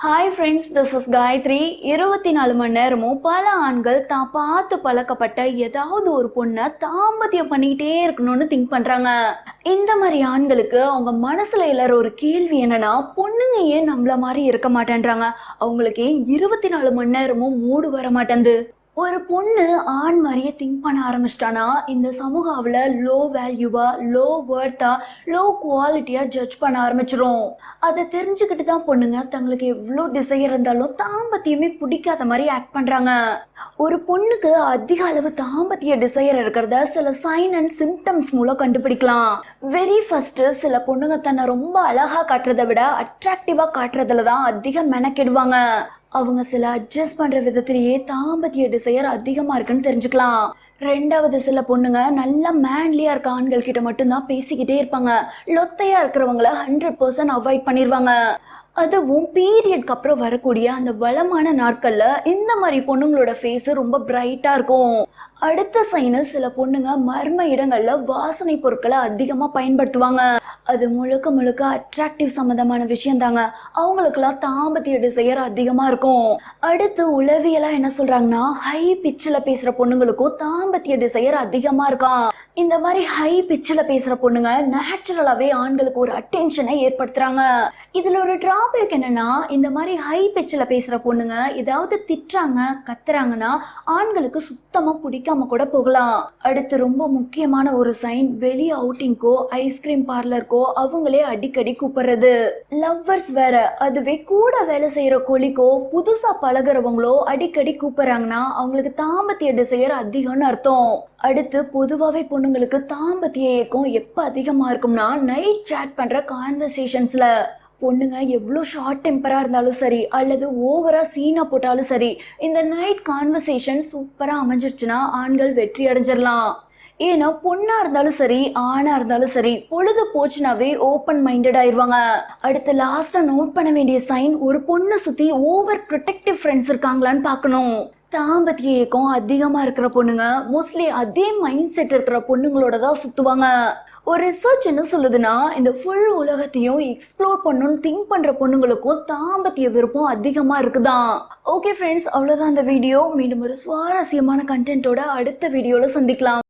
Hi friends this is Gayathri இருபத்தி நாலு மணி நேரமும் பல ஆண்கள் தான் பார்த்து பழக்கப்பட்ட ஏதாவது ஒரு பொண்ணை தாம்பத்தியம் பண்ணிக்கிட்டே இருக்கணும்னு திங்க் பண்ணுறாங்க இந்த மாதிரி ஆண்களுக்கு அவங்க மனசில் எல்லார ஒரு கேள்வி என்னன்னா பொண்ணுங்க ஏன் நம்மள மாதிரி இருக்க மாட்டேன்றாங்க. அவங்களுக்கு இருபத்தி நாலு மணி நேரமும் மூடு வர மாட்டேங்குது ஒரு பொண்ணு ஆண் மாதிரியே திங்க் பண்ண ஆரம்பிச்சிட்டானா இந்த சமூகாவில் லோ வேல்யூவா லோ வேர்த்தா லோ குவாலிட்டியா ஜட்ஜ் பண்ண ஆரம்பிச்சிரும். அதை தெரிஞ்சுக்கிட்டு தான் பொண்ணுங்க தங்களுக்கு எவ்வளோ டிசைர் இருந்தாலும் தாம்பத்தியமே பிடிக்காத மாதிரி ஆக்ட் பண்ணுறாங்க ஒரு பொண்ணுக்கு அதிக அளவு தாம்பத்திய டிசைர் இருக்கிறத சில சைன் அண்ட் சிம்டம்ஸ் மூலம் கண்டுபிடிக்கலாம். வெரி ஃபர்ஸ்ட் சில பொண்ணுங்க தன்னை ரொம்ப அழகா காட்டுறதை விட அட்ராக்டிவா காட்டுறதுல தான் அதிகம் மெனக்கெடுவாங்க. அவங்க சில அட்ஜஸ்ட் பண்ற விதத்திலேயே தாம்பத்திய டிசையர் அதிகமா இருக்குன்னு தெரிஞ்சுக்கலாம். ரெண்டாவது சில பொண்ணுங்க நல்ல மேன்லியா இருக்க ஆண்கள் கிட்ட மட்டும்தான் பேசிக்கிட்டே இருப்பாங்க. லொத்தையா இருக்கிறவங்கள ஹண்ட்ரட் பர்சன்ட் அவாய்ட் பண்ணிடுவாங்க அதுவும் பீரியட்க்கு அப்புறம் வரக்கூடிய அந்த வளமான நாட்களில் இந்த மாதிரி பொண்ணுங்களோட ஃபேஸ் ரொம்ப பிரைட்டாக இருக்கும். அடுத்த சைனு சில பொண்ணுங்க மர்ம இடங்களில் வாசனை பொருட்களை அதிகமாக பயன்படுத்துவாங்க. அது முழுக்க முழுக்க அட்ராக்டிவ் சம்மந்தமான விஷயம் தாங்க. அவங்களுக்குலாம் தாம்பத்திய டிசையர் அதிகமாக இருக்கும். அடுத்து உளவியலா என்ன சொல்கிறாங்கன்னா ஹை பிச்சில் பேசுகிற பொண்ணுங்களுக்கும் தாம்பத்திய டிசையர் அதிகமாக இருக்கான் இந்த மாதிரி ஹை பிச்சில் பேசுகிற பொண்ணுங்க நேச்சுரலாகவே ஆண்களுக்கு ஒரு அட்டென்ஷனை ஏற்படுத்துறாங்க. இதில் ஒரு ட்ரா டிராபேக் என்னன்னா இந்த மாதிரி ஹை பிச்சில் பேசுகிற பொண்ணுங்க ஏதாவது திட்டுறாங்க கத்துறாங்கன்னா ஆண்களுக்கு சுத்தமாக பிடிக்காம கூட போகலாம். அடுத்து ரொம்ப முக்கியமான ஒரு சைன் வெளி அவுட்டிங்க்கோ ஐஸ்கிரீம் பார்லருக்கோ அவங்களே அடிக்கடி கூப்பிடுறது. லவ்வர்ஸ் வேற அதுவே கூட வேலை செய்கிற கொலிக்கோ புதுசாக பழகுறவங்களோ அடிக்கடி கூப்பிடுறாங்கன்னா அவங்களுக்கு தாம்பத்திய டிசையர் அதிகம்னு அர்த்தம். அடுத்து பொதுவாகவே பொண்ணுங்களுக்கு தாம்பத்திய இயக்கம் எப்போ அதிகமாக இருக்கும்னா நைட் சேட் பண்ணுற கான்வர்சேஷன்ஸில் பொண்ணுங்க எவ்வளோ ஷார்ட் டெம்பராக இருந்தாலும் சரி அல்லது ஓவராக சீனாக போட்டாலும் சரி இந்த நைட் கான்வர்சேஷன் சூப்பராக அமைஞ்சிருச்சுன்னா ஆண்கள் வெற்றி அடைஞ்சிடலாம் ஏன்னா பொண்ணா இருந்தாலும் சரி ஆணா இருந்தாலும் சரி பொழுது போச்சுனாவே ஓப்பன் மைண்டட் ஆயிடுவாங்க அடுத்து லாஸ்டா நோட் பண்ண வேண்டிய சைன் ஒரு பொண்ணை சுத்தி ஓவர் ப்ரொடெக்டிவ் ஃப்ரெண்ட்ஸ் இருக்காங்களான்னு பார்க்கணும். தாம்பத்திய இயக்கம் அதிகமா இருக்கிற பொண்ணுங்க மோஸ்ட்லி அதே மைண்ட் செட் இருக்கிற பொண்ணுங்களோட தான் சுத்துவாங்க. ஒரு ரிசர்ச் என்ன சொல்லுதுன்னா இந்த ஃபுல் உலகத்தையும் எக்ஸ்ப்ளோர் பண்ணணும்னு திங்க் பண்ற பொண்ணுங்களுக்கும் தாம்பத்திய விருப்பம் அதிகமா இருக்குதான் ஓகே ஃப்ரெண்ட்ஸ் அவ்வளோதான் அந்த வீடியோ மீண்டும் ஒரு சுவாரஸ்யமான கண்டென்ட்டோட அடுத்த வீடியோவில் சந்திக்கலாம்.